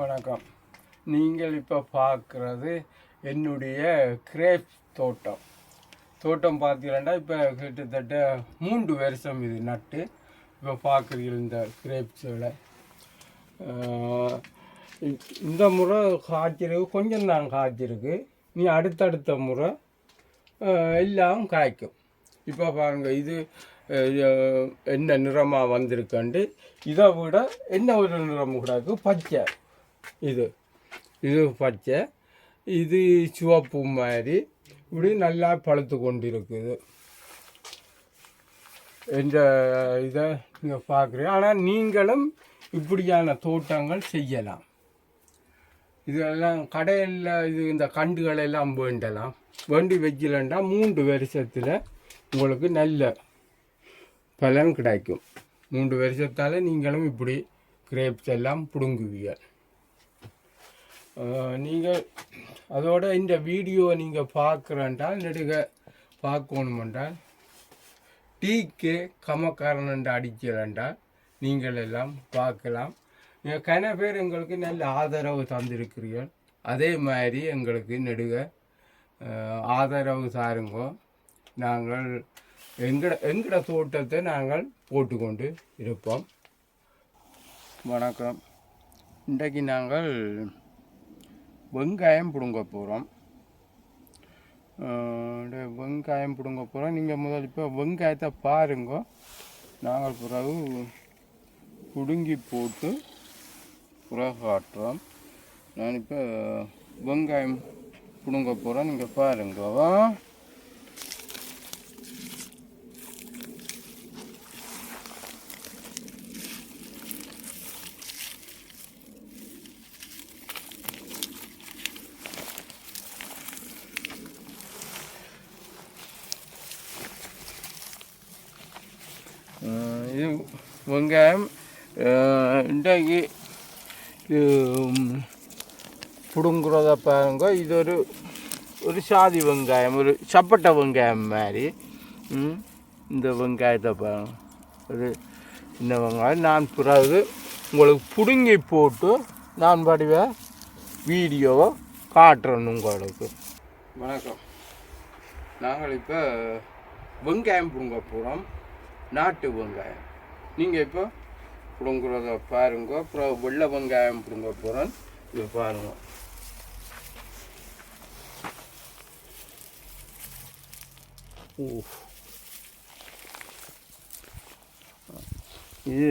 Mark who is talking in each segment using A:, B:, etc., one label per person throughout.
A: வணக்கம். நீங்கள் இப்போ பார்க்குறது என்னுடைய கிரேப் தோட்டம். தோட்டம் பார்த்தீங்கன்னா இப்போ கிட்டத்தட்ட மூன்று வருஷம் இது நட்டு இப்போ பார்க்குறீங்க இந்த கிரேப்ஸோட இந்த முறை காய்ச்சிருக்கு கொஞ்சம் தான் காய்ச்சிருக்கு. நீ அடுத்தடுத்த முறை எல்லாம் காய்க்கும். இப்போ பாருங்கள் இது என்ன நிறமாக வந்திருக்கண்டு. இதை விட என்ன ஒரு நிறம் கூடாது பச்சை. இது. இது பச்சை. இது சிவப்பு மாதிரி. இப்படி நல்லா பழுத்து கொண்டிருக்குது. இந்த இதை நீங்கள் பார்க்குறீங்க ஆனால் நீங்களும் இப்படியான தோட்டங்கள் செய்யலாம். இதெல்லாம் கடையில் இது இந்த கண்டுகளெல்லாம் வேண்டலாம். வேண்டி வைக்கலண்டா மூன்று வருஷத்தில் உங்களுக்கு நல்ல பலன் கிடைக்கும். மூன்று வருஷத்தால் நீங்களும் இப்படி கிரேப்ஸ் எல்லாம் பிடுங்குவீர்கள். நீங்கள் அதோட இந்த வீடியோவை நீங்கள் பார்க்குறேன்டால் நெடுக பார்க்கணுமென்றால் டீக்கு கமக்காரன் அடிக்கிறேன்டால் நீங்கள் எல்லாம் பார்க்கலாம். நீங்கள் கன பேர் எங்களுக்கு நல்ல ஆதரவு தந்திருக்கிறீர்கள். அதே மாதிரி எங்களுக்கு நெடுக ஆதரவு சாருங்கோ நாங்கள் எங்கட எங்கட தோட்டத்தை நாங்கள் போட்டுக்கொண்டு இருப்போம். வணக்கம். இன்றைக்கு நாங்கள் வெங்காயம் பிடுங்க போகிறோம் வெங்காயம் பிடுங்க போகிறோம் நீங்கள் முதல் இப்போ வெங்காயத்தை பாருங்க. நாங்கள் பிறகு பிடுங்கி போட்டு பிறகு காட்டுறோம் நான் இப்போ வெங்காயம் பிடுங்க போகிறோம் நீங்கள் பாருங்கோ அஹ் இது வெங்காயம் இன்றைக்கு இது பிடுங்குறத பாருங்க. இது ஒரு ஒரு சாதி வெங்காயம் ஒரு சப்பட்டை வெங்காயம் மாதிரி. இந்த வெங்காயத்தை பாருங்க. ஒரு இந்த வெங்காயம். நான் பிறகு உங்களுக்கு பிடுங்கி போட்டு நான் படிவ வீடியோவை காட்டுறேன் உங்களுக்கு. வணக்கம். நாங்கள் இப்போ வெங்காயம் பிடுங்க போகிறோம் நாட்டு வெங்காயம். நீங்கள் இப்போ பிடுங்குறத பாருங்க. அப்புறம் வெள்ளை வெங்காயம் பிடுங்க போகிறோம் இது பாருங்க. இது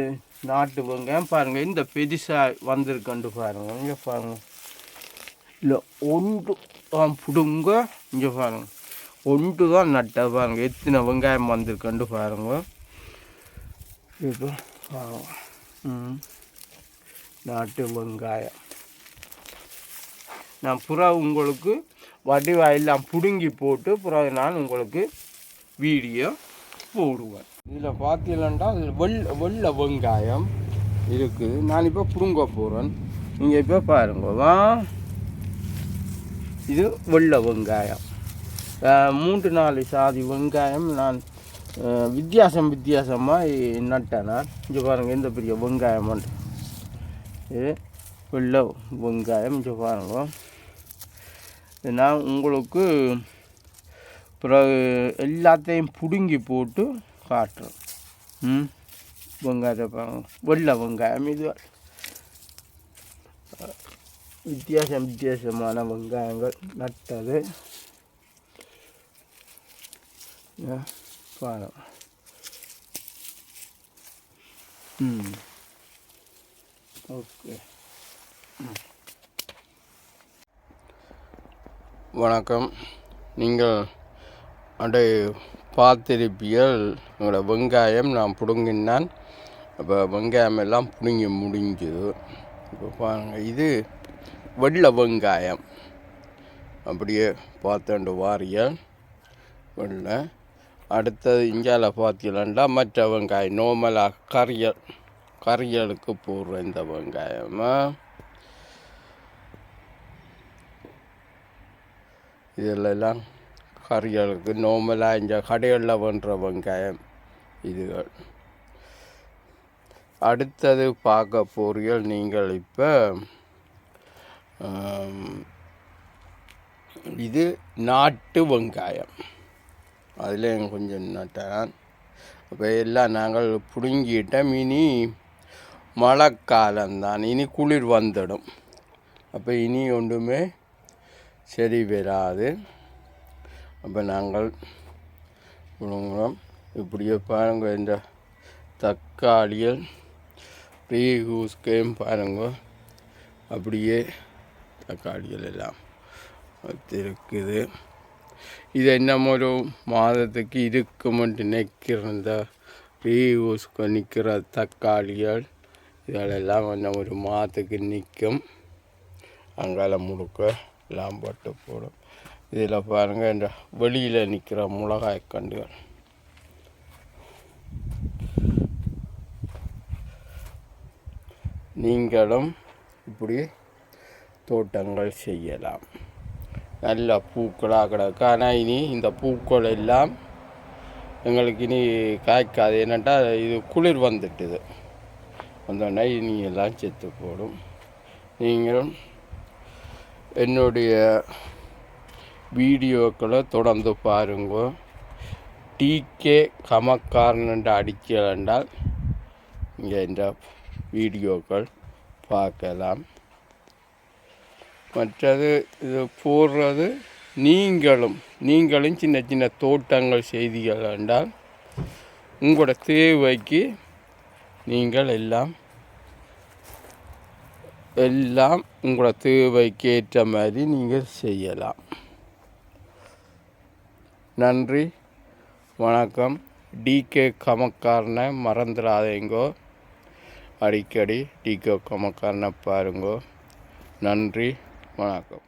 A: நாட்டு வெங்காயம் பாருங்க. இந்த பெருசா வந்திருக்கண்டு பாருங்க. இங்கே பாருங்க. இல்லை ஒன்று தான் பிடுங்க. இங்கே பாருங்க. ஒன்று தான் நட்ட பாருங்க. எத்தனை வெங்காயம் வந்திருக்கண்டு பாருங்க. இப்போ நாட்டு வெங்காயம் நான் புறா உங்களுக்கு வடிவாயெல்லாம் பிடுங்கி போட்டு பிறகு நான் உங்களுக்கு வீடியோ போடுவேன் இதில் பார்த்தீங்கன்னா வெள்ளை வெள்ளை வெங்காயம் இருக்குது நான் இப்போ பிடுங்க போகிறேன் நீங்கள் இப்போ பாருங்க வா இது வெள்ளை வெங்காயம் மூன்று நாலு சாதி வெங்காயம் நான் வித்தியாசம் வித்தியாசமாக நட்டேன்? நான் இங்கே பாருங்கள் எந்த பெரிய வெங்காயம் இது வெள்ளை வெங்காயம் இங்கே பாருங்க. நான் உங்களுக்கு பிறகு எல்லாத்தையும் பிடுங்கி போட்டு காட்டுறேன். ம்? வெங்காயத்தை பாருங்க. வெள்ளை வெங்காயம் இது. வித்தியாசம் வித்தியாசமான வெங்காயங்கள் நட்டது. Yeah. பாருங்க ம். ஓகே. வணக்கம். நீங்கள் அடை பார்த்திருப்பீர்கள் எங்களோட வெங்காயம் நான் பிடுங்கினான். அப்போ வெங்காயம் எல்லாம் பிடுங்கி முடிஞ்சுது இப்போ பாருங்கள் இது வெள்ளை வெங்காயம். அப்படியே பார்த்தாண்டு வாரியல் வெள்ளை. அடுத்தது இந்தியாவில் பார்த்தீங்கன்னா மற்ற வெங்காயம் நோமலாக கறியல் கறிகளுக்கு போடுற இந்த வெங்காயமாக இதிலெல்லாம் கறிகளுக்கு நார்மலாக இந்த கடைகளில் பண்ணுற வெங்காயம் இதுகள். அடுத்தது பார்க்க போறீர்கள் நீங்கள் இப்போ இது நாட்டு வெங்காயம். அதில் கொஞ்சம் நட்டான் அப்போ எல்லாம் நாங்கள் பிடுங்கிட்டோம். இனி மழைக்காலம்தான். இனி குளிர் வந்துடும். அப்போ இனி ஒன்றுமே சரி வராது. அப்போ நாங்கள் பிடுங்குறோம் இப்படியே பாருங்க இந்த தக்காளிகள் ரீஹூஸ்கையும் பாருங்க. அப்படியே தக்காளிகள் எல்லாம் இருக்குது இது என்னமோ ஒரு மாதத்துக்கு இருக்குமென்று நிற்கிற இந்த ரீயூஸ்க்கு நிற்கிற தக்காளிகள் இதெல்லாம் என்ன ஒரு மாதத்துக்கு நிற்கும். அங்கால முழுக்க எல்லாம் பட்டு போடும். இதில் பாருங்கள் இந்த வெளியில் நிற்கிற மிளகாய் கண்டுகள். நீங்களும் இப்படி தோட்டங்கள் செய்யலாம். நல்ல பூக்களாக கிடக்கு. ஆனால் இனி இந்த பூக்கள் எல்லாம் எங்களுக்கு இனி காய்க்காது. என்னட்டா இது குளிர் வந்துட்டுது. வந்தோடனே இனி எல்லாம் செத்து போடும். நீங்களும் என்னுடைய வீடியோக்களை தொடர்ந்து பாருங்க. டிகே கமக்காரன் அடிக்கலென்றால் இங்கே இந்த வீடியோக்கள் பார்க்கலாம். மற்றது இது போடுறது நீங்களும் நீங்களும் சின்ன சின்ன தோட்டங்கள் செய்திகள் என்றால் உங்களோட தேவைக்கு நீங்கள் எல்லாம் எல்லாம் உங்களோட தேவைக்கு ஏற்ற மாதிரி நீங்கள் செய்யலாம். நன்றி வணக்கம். டிகே கமக்காரனை மறந்துடாதீங்கோ. அடிக்கடி டிகே கமக்காரனை பாருங்கோ. நன்றி. வணக்கம்